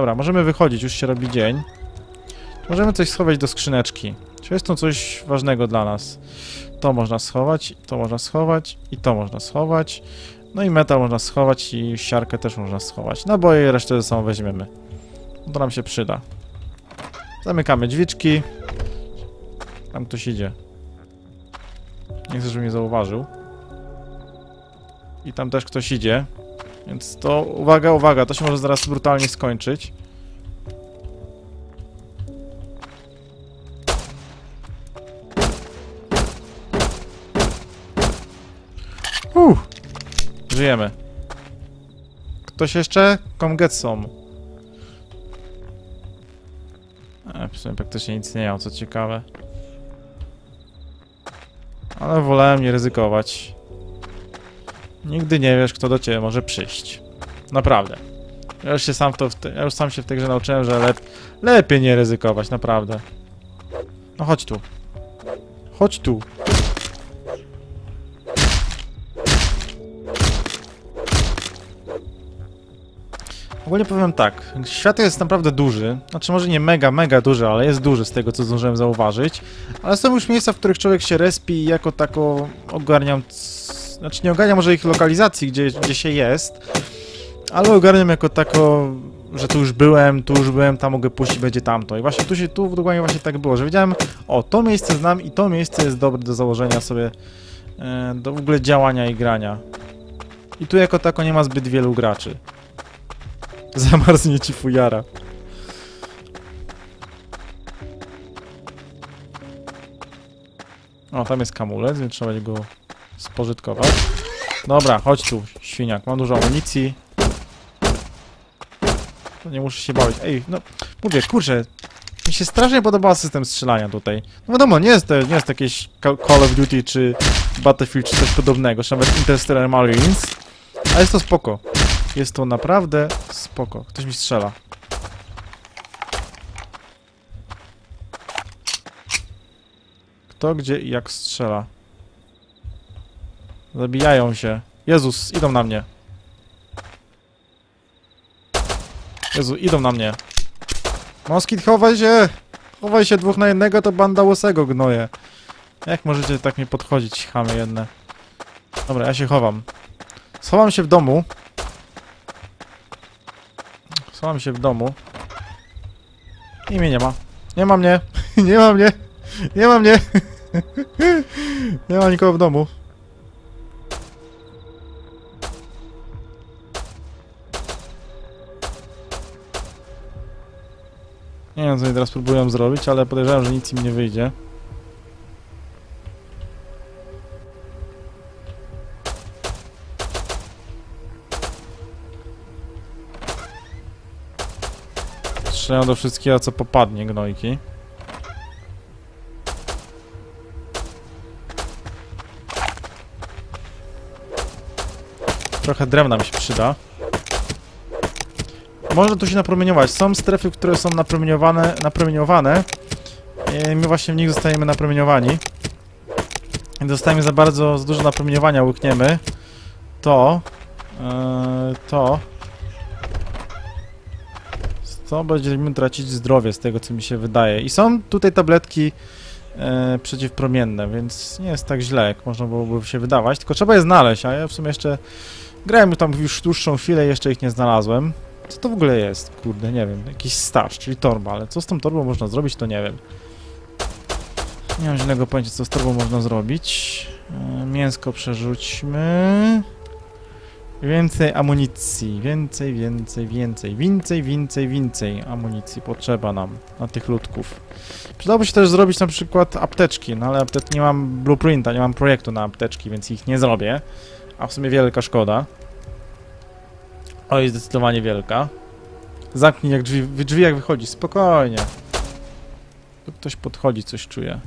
Dobra, możemy wychodzić, już się robi dzień. Możemy coś schować do skrzyneczki. Czy jest to coś ważnego dla nas? To można schować, to można schować i to można schować. No i metal można schować i siarkę też można schować. Naboje i resztę ze sobą weźmiemy. To nam się przyda. Zamykamy drzwiczki. Tam ktoś idzie. Nie chcę, żeby mnie zauważył. I tam też ktoś idzie. Więc to uwaga, uwaga, to się może zaraz brutalnie skończyć. Uff, żyjemy. Ktoś jeszcze? Come get some. E, w sumie praktycznie nic nie miał, co ciekawe. Ale wolałem nie ryzykować. Nigdy nie wiesz, kto do ciebie może przyjść. Naprawdę. Ja już się sam to, ja już sam się w tej grze nauczyłem, że lep, lepiej nie ryzykować, naprawdę. No chodź tu. Chodź tu. Ogólnie powiem tak, świat jest naprawdę duży, znaczy może nie mega, mega duży, ale jest duży z tego, co zdążyłem zauważyć, ale są już miejsca, w których człowiek się respi i jako tako ogarniam, znaczy nie ogarniam może ich lokalizacji, gdzie, gdzie się jest, ale ogarniam jako tako, że tu już byłem, tu już byłem, tam mogę pójść i będzie tamto. I właśnie tu się, tu dokładnie właśnie tak było, że wiedziałem, o, to miejsce znam i to miejsce jest dobre do założenia sobie, e, do w ogóle działania i grania. I tu jako tako nie ma zbyt wielu graczy. Zamarznie ci fujara. O, tam jest kamulec, więc trzeba go spożytkować. Dobra, chodź tu, świniak. Mam dużo amunicji. To nie muszę się bawić. Ej, no, mówię, kurczę, mi się strasznie podoba system strzelania tutaj. No wiadomo, nie jest to, nie jest to jakieś Ca- Call of Duty czy Battlefield czy coś podobnego, czy nawet Interstellar Marines, ale jest to spoko. Jest to naprawdę spoko. Ktoś mi strzela. Kto, gdzie i jak strzela? Zabijają się. Jezus, idą na mnie. Jezu, idą na mnie. Moskit, chowaj się! Chowaj się dwóch na jednego, to banda łysego gnoje. Jak możecie tak mi podchodzić, chamy jedne? Dobra, ja się chowam. Schowam się w domu. Schowam się w domu. I mnie nie ma. Nie ma mnie. nie ma mnie. Nie ma mnie. nie ma nikogo w domu. Nie wiem, co oni teraz próbują zrobić, ale podejrzewam, że nic im nie wyjdzie. Strzelają do wszystkiego, co popadnie, gnojki. Trochę drewna mi się przyda. Można tu się napromieniować. Są strefy, które są napromieniowane, napromieniowane. I my właśnie w nich zostajemy napromieniowani. I dostajemy za bardzo, za dużo napromieniowania, łykniemy. To... Yy, to... To będziemy tracić zdrowie z tego, co mi się wydaje. I są tutaj tabletki e, przeciwpromienne, więc nie jest tak źle, jak można byłoby się wydawać. Tylko trzeba je znaleźć, a ja w sumie jeszcze grałem tam już dłuższą chwilę jeszcze ich nie znalazłem. Co to w ogóle jest? Kurde, nie wiem. Jakiś staż, czyli torba, ale co z tą torbą można zrobić, to nie wiem. Nie mam żadnego pojęcia, co z torbą można zrobić. E, mięsko przerzućmy. Więcej amunicji, więcej, więcej, więcej, więcej, więcej, więcej amunicji potrzeba nam na tych ludków. Przydałoby się też zrobić na przykład apteczki, no ale apte nie mam blueprinta, nie mam projektu na apteczki, więc ich nie zrobię. A w sumie wielka szkoda. Oj, zdecydowanie wielka. Zamknij jak drzwi, drzwi jak wychodzi, spokojnie. Tu ktoś podchodzi, coś czuje.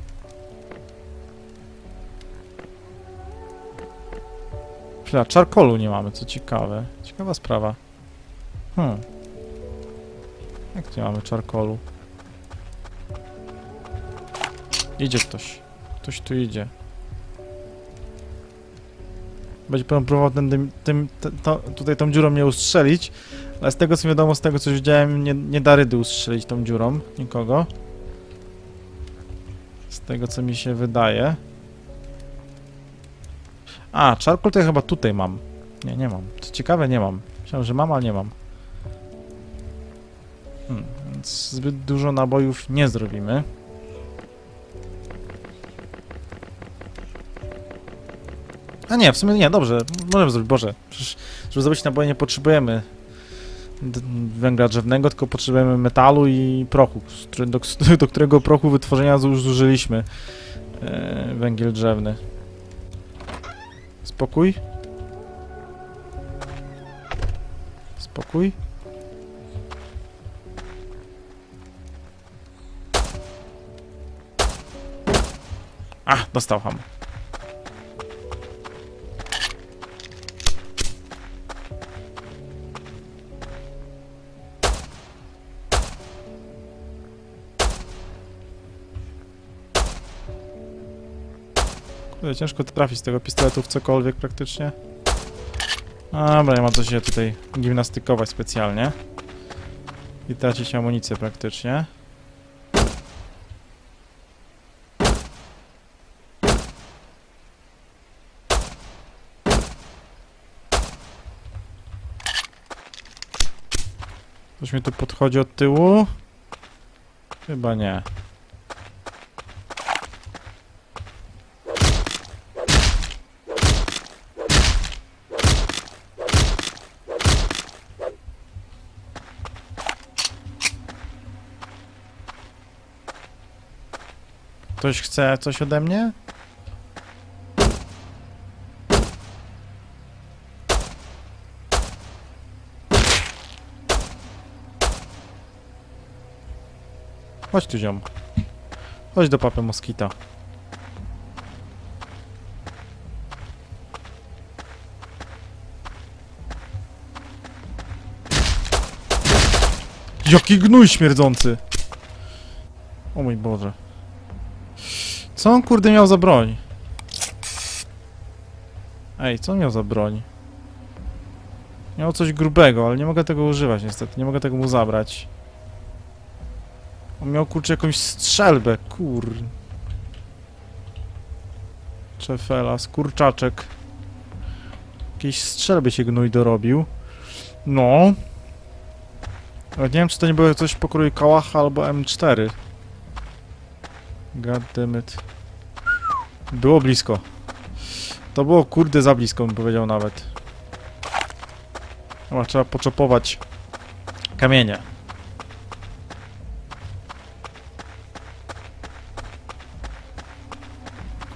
Chwila, czarkolu nie mamy, co ciekawe. Ciekawa sprawa. Hmm. Jak nie mamy czarkolu? Idzie ktoś. Ktoś tu idzie. Będzie próbował ten, tym, tym, to, tutaj tą dziurą mnie ustrzelić, ale z tego co wiadomo, z tego co widziałem, nie, nie da rydy ustrzelić tą dziurą nikogo. Z tego co mi się wydaje. A, charcoal to ja chyba tutaj mam. Nie, nie mam. Co ciekawe, nie mam. Myślałem, że mam, ale nie mam. Hmm, więc zbyt dużo nabojów nie zrobimy. A nie, w sumie nie, dobrze, możemy zrobić, Boże, przecież żeby zrobić naboje nie potrzebujemy węgla drzewnego, tylko potrzebujemy metalu i prochu, do, do którego prochu wytworzenia już zużyliśmy e, węgiel drzewny. Spokój. Spokój. A, dostał ham. Kurde, ciężko trafić z tego pistoletu w cokolwiek praktycznie. Dobra, nie ma co się tutaj gimnastykować specjalnie. I tracić amunicję praktycznie. Ktoś mi tu podchodzi od tyłu? Chyba nie. Ktoś chce coś ode mnie? Chodź tu ziom. Chodź do papy moskita. Jaki gnój śmierdzący! O mój Boże. Co on kurde miał za broń? Ej, co on miał za broń? Miał coś grubego, ale nie mogę tego używać niestety, nie mogę tego mu zabrać. On miał kurczę jakąś strzelbę, kur... Czefela, skurczaczek. Jakiejś strzelby się gnój dorobił. No. Ale nie wiem, czy to nie było coś w pokroju Kałacha albo M4. God damn it. Było blisko. To było kurde za blisko, bym powiedział nawet. Chyba trzeba poczopować kamienie.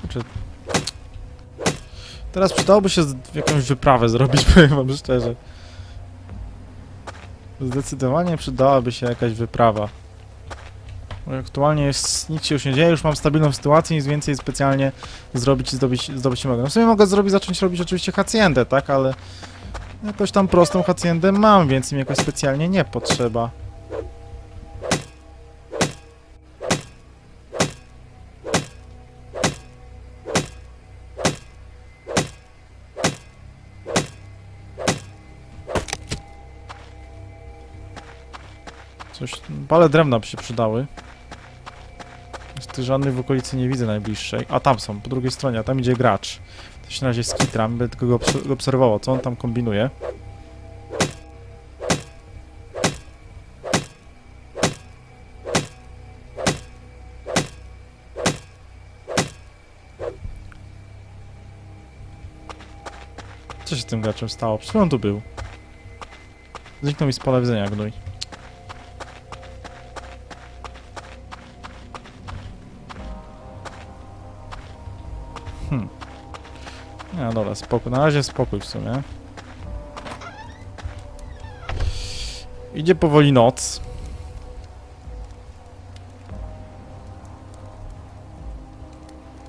Kurczę. Teraz przydałoby się jakąś wyprawę zrobić, powiem wam szczerze. Zdecydowanie przydałaby się jakaś wyprawa. Aktualnie jest, nic się już nie dzieje, już mam stabilną sytuację, nic więcej specjalnie zrobić i zdobyć, zdobyć nie mogę. No w sumie mogę zrobić, zacząć robić oczywiście haciendę, tak, ale jakoś tam prostą haciendę mam, więc mi jakoś specjalnie nie potrzeba. Coś, pale drewna by się przydały. Żadnych w okolicy nie widzę najbliższej. A tam są, po drugiej stronie, a tam idzie gracz. To się na razie skitram, będę tylko go obserwował, co on tam kombinuje. Co się z tym graczem stało? Przecież on tu był. Zniknął mi z pola widzenia gnój. Spokój. Na razie spokój w sumie. Idzie powoli noc.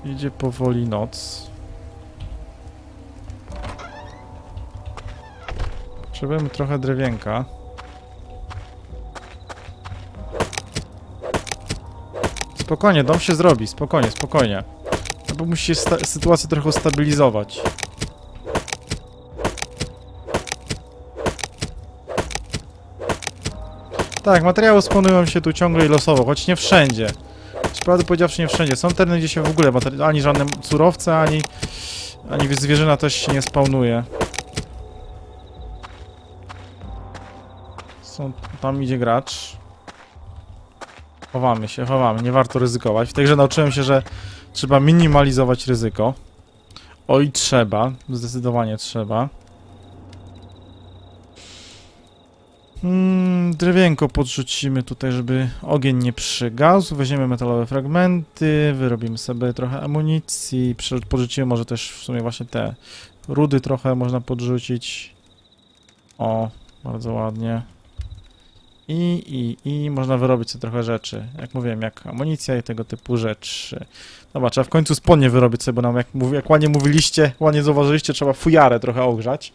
Idzie powoli noc. Potrzebujemy trochę drewienka. Spokojnie, dom się zrobi, spokojnie, spokojnie. No bo musi się sytuację trochę ustabilizować. Tak, materiały spawnują się tu ciągle i losowo, choć nie wszędzie. Prawdę powiedziawszy nie wszędzie. Są tereny, gdzie się w ogóle ani żadne surowce, ani, ani zwierzyna też się nie spawnuje. Są, tam idzie gracz. Chowamy się, chowamy, nie warto ryzykować. W tej grze nauczyłem się, że trzeba minimalizować ryzyko. Oj, trzeba, zdecydowanie trzeba. Mm, drewienko podrzucimy tutaj, żeby ogień nie przygasł. Weźmiemy metalowe fragmenty, wyrobimy sobie trochę amunicji. Podrzucimy może też w sumie właśnie te rudy trochę można podrzucić. O, bardzo ładnie. I, i, i można wyrobić sobie trochę rzeczy. Jak mówiłem, jak amunicja i tego typu rzeczy. Dobra, trzeba w końcu spodnie wyrobić sobie, bo nam jak, mówi, jak ładnie mówiliście, ładnie zauważyliście, trzeba fujarę trochę ogrzać.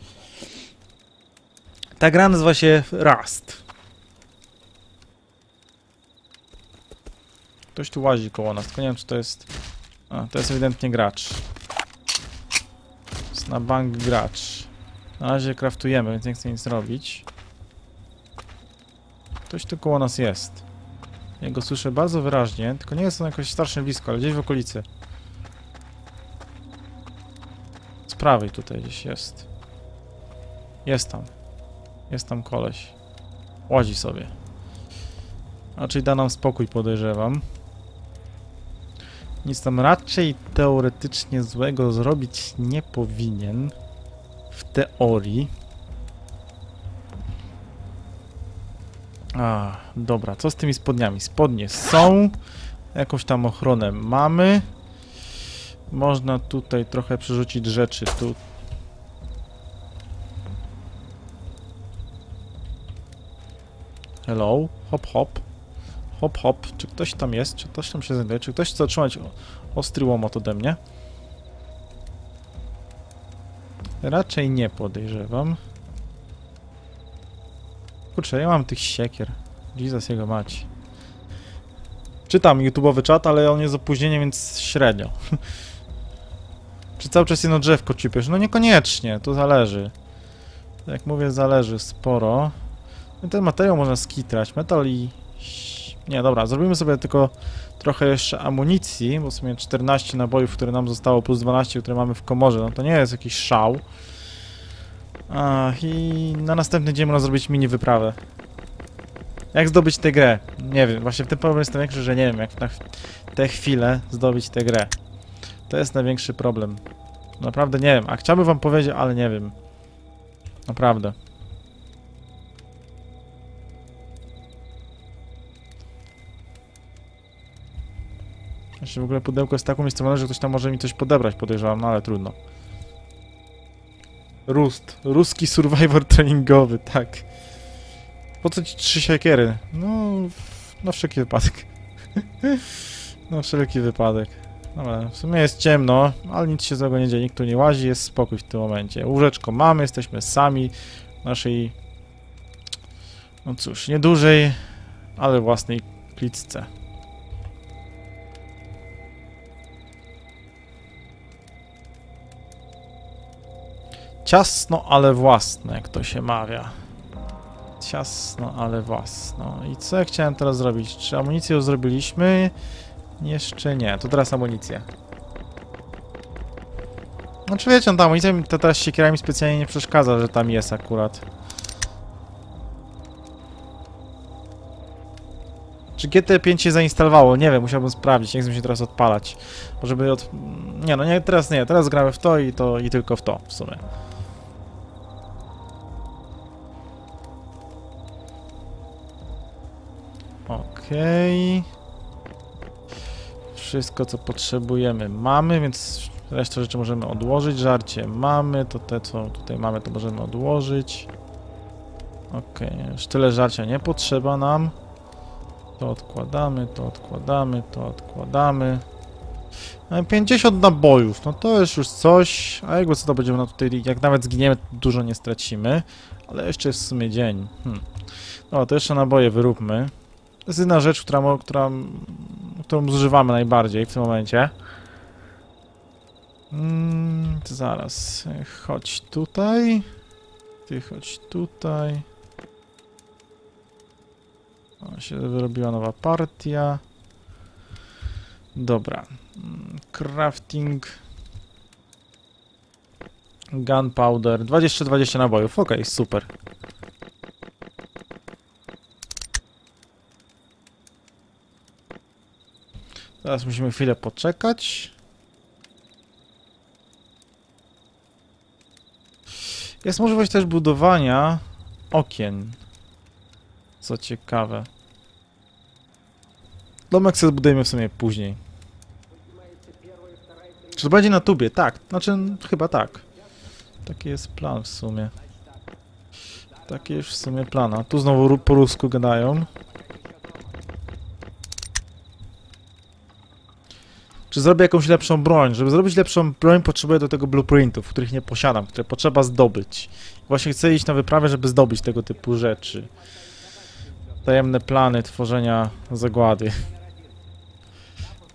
Ta gra nazywa się Rust. Ktoś tu łazi koło nas, tylko nie wiem czy to jest... A, to jest ewidentnie gracz. Jest na bank gracz. Na razie kraftujemy, więc nie chcę nic robić. Ktoś tu koło nas jest. Ja go słyszę bardzo wyraźnie, tylko nie jest on jakoś strasznie blisko, ale gdzieś w okolicy. Z prawej tutaj gdzieś jest. Jest tam. Jest tam koleś. Łazi sobie. Raczej da nam spokój, podejrzewam. Nic tam raczej teoretycznie złego zrobić nie powinien. W teorii. A, dobra, co z tymi spodniami? Spodnie są. Jakąś tam ochronę mamy. Można tutaj trochę przerzucić rzeczy. Tu Hello, hop hop. Hop hop, czy ktoś tam jest? Czy ktoś tam się znajduje? Czy ktoś chce otrzymać ostry łomot ode mnie? Raczej nie podejrzewam. Kurczę, ja mam tych siekier. Jesus jego mać. Czytam YouTube'owy czat, ale on jest z opóźnieniem, więc średnio. Czy cały czas jedno drzewko cipiesz? No niekoniecznie, to zależy. Jak mówię, zależy sporo. No Ten materiał można skitrać, metal i... Nie, dobra, zrobimy sobie tylko trochę jeszcze amunicji, bo w sumie 14 nabojów, które nam zostało, plus 12, które mamy w komorze, no to nie jest jakiś szał. Ach, i na następny dzień można zrobić mini wyprawę. Jak zdobyć tę grę? Nie wiem, właśnie ten problem jest największy, że nie wiem, jak na tę chwilę zdobyć tę grę. To jest największy problem. Naprawdę nie wiem, a chciałbym wam powiedzieć, ale nie wiem. Naprawdę. Jeszcze w ogóle pudełko jest taką miejscową, że ktoś tam może mi coś podebrać, podejrzewam, no ale trudno. Rust. Ruski survivor treningowy, tak. Po co ci trzy siekiery? No, na wszelki wypadek. na wszelki wypadek. Dobra, w sumie jest ciemno, ale nic się złego nie dzieje, nikt tu nie łazi, jest spokój w tym momencie. Łóżeczko mamy, jesteśmy sami w naszej, no cóż, niedużej, ale własnej klicce. Ciasno, ale własne, jak to się mawia. Ciasno, ale własno. I co ja chciałem teraz zrobić? Czy amunicję już zrobiliśmy? Jeszcze nie. To teraz amunicja. Znaczy wiecie, no ta amunicja to teraz siekierami specjalnie nie przeszkadza, że tam jest akurat. Czy GT5 się zainstalowało? Nie wiem, musiałbym sprawdzić, nie chcę się teraz odpalać. Żeby od... Nie no, nie, teraz nie, teraz gramy w to i to i tylko w to w sumie. Okej. Wszystko co potrzebujemy mamy, więc resztę rzeczy możemy odłożyć. Żarcie mamy, to te co tutaj mamy to możemy odłożyć. Okej, już tyle żarcia nie potrzeba nam. To odkładamy, to odkładamy, to odkładamy. E, 50 nabojów, no to jest już coś, a jakby co to będziemy na tutaj, jak nawet zginiemy, dużo nie stracimy, ale jeszcze jest w sumie dzień. Hmm. No to jeszcze naboje wyróbmy. To jest jedna rzecz, która, która, którą zużywamy najbardziej w tym momencie. Mm, zaraz, chodź tutaj, ty chodź tutaj. O, się wyrobiła nowa partia. Dobra. Mm, Crafting. Gunpowder. 20-20 nabojów. Okej, super. Teraz musimy chwilę poczekać. Jest możliwość też budowania okien. Co ciekawe. Domek sobie zbudujemy w sumie później. Czy to będzie na tubie? Tak. Znaczy, chyba tak. Taki jest plan w sumie. Taki jest w sumie plan. A tu znowu po rusku gadają. Czy zrobię jakąś lepszą broń? Żeby zrobić lepszą broń potrzebuję do tego blueprintów, których nie posiadam, które potrzeba zdobyć. Właśnie chcę iść na wyprawę, żeby zdobyć tego typu rzeczy. Tajemne plany tworzenia zagłady.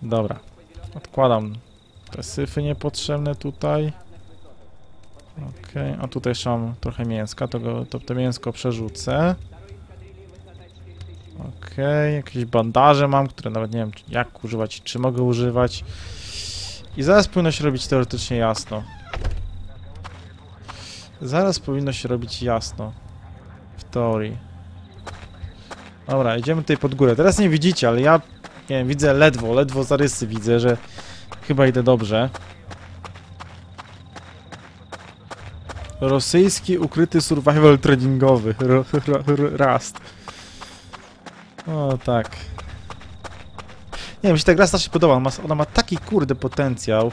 Dobra. Odkładam te syfy niepotrzebne tutaj. Okej, a tutaj jeszcze mam trochę mięska, to, go, to, to mięsko przerzucę. Okej, jakieś bandaże mam, które nawet nie wiem jak używać czy mogę używać. I zaraz powinno się robić teoretycznie jasno. Zaraz powinno się robić jasno. W teorii. Dobra, idziemy tutaj pod górę. Teraz nie widzicie, ale ja nie wiem, widzę ledwo, ledwo zarysy widzę, że chyba idę dobrze. Rosyjski ukryty survival tradingowy. Rust. O tak. Nie wiem, mi się ta gra strasznie podoba. Ona ma, ma taki kurde potencjał.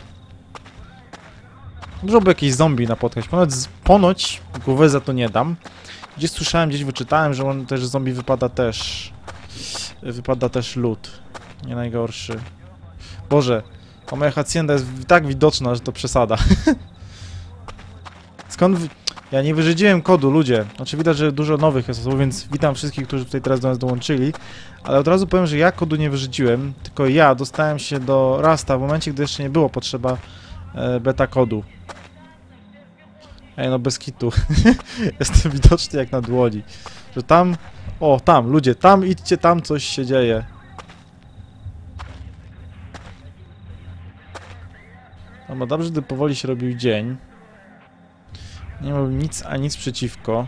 Może by jakieś zombie napotkać. Ponoć, ponoć głowę za to nie dam. Gdzieś słyszałem, gdzieś wyczytałem, że on też zombie wypada też. Wypada też lód. Nie najgorszy. Boże, ta moja hacienda jest tak widoczna, że to przesada. Skąd... Ja nie wyrzedziłem kodu, ludzie. Znaczy widać, że dużo nowych jest osób, więc witam wszystkich, którzy tutaj teraz do nas dołączyli. Ale od razu powiem, że ja kodu nie wyrzedziłem, tylko ja dostałem się do Rasta w momencie, gdy jeszcze nie było potrzeba e, beta kodu. Ej, no bez kitu. Jestem widoczny jak na dłoni. Że tam... O, tam, ludzie, tam idźcie, tam coś się dzieje. No bo dobrze, gdy powoli się robił dzień. Nie mam nic, a nic przeciwko.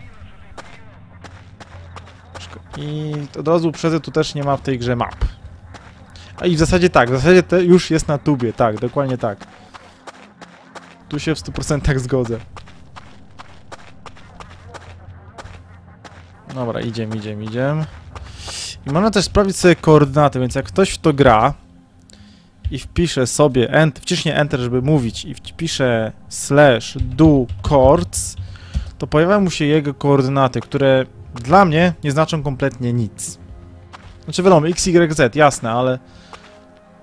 I od razu uprzedzę, tu też nie ma w tej grze map. A i w zasadzie tak, w zasadzie to już jest na tubie, tak, dokładnie tak. Tu się w 100% zgodzę. Dobra, idziemy, idziemy, idziemy. I można też sprawdzić sobie koordynaty, więc jak ktoś w to gra i wpisze sobie, ent, Enter, żeby mówić i wpisze slash do chords, to pojawiają mu się jego koordynaty, które dla mnie nie znaczą kompletnie nic. Znaczy wiadomo, x, y, z, jasne, ale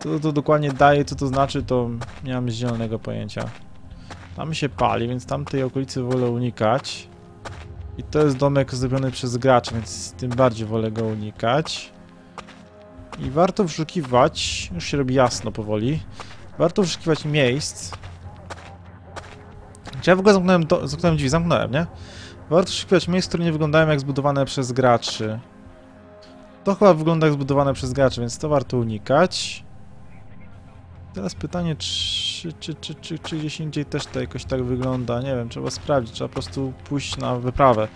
to, to dokładnie daje, co to znaczy, to nie mam zielonego pojęcia. Tam się pali, więc tamtej okolicy wolę unikać. I to jest domek zrobiony przez graczy, więc tym bardziej wolę go unikać. I warto wyszukiwać, już się robi jasno powoli, warto wyszukiwać miejsc. Czy ja w ogóle zamknąłem, do, zamknąłem drzwi? Zamknąłem, nie? Warto wyszukiwać miejsc, które nie wyglądają jak zbudowane przez graczy. To chyba wygląda jak zbudowane przez graczy, więc to warto unikać. Teraz pytanie, czy, czy, czy, czy, czy gdzieś indziej też to jakoś tak wygląda? Nie wiem, trzeba sprawdzić, trzeba po prostu pójść na wyprawę.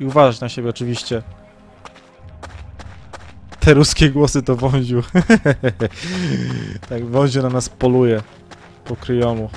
I uważać na siebie oczywiście. Te ruskie głosy to wąziu. tak, wąziu na nas poluje. Po kryjomu.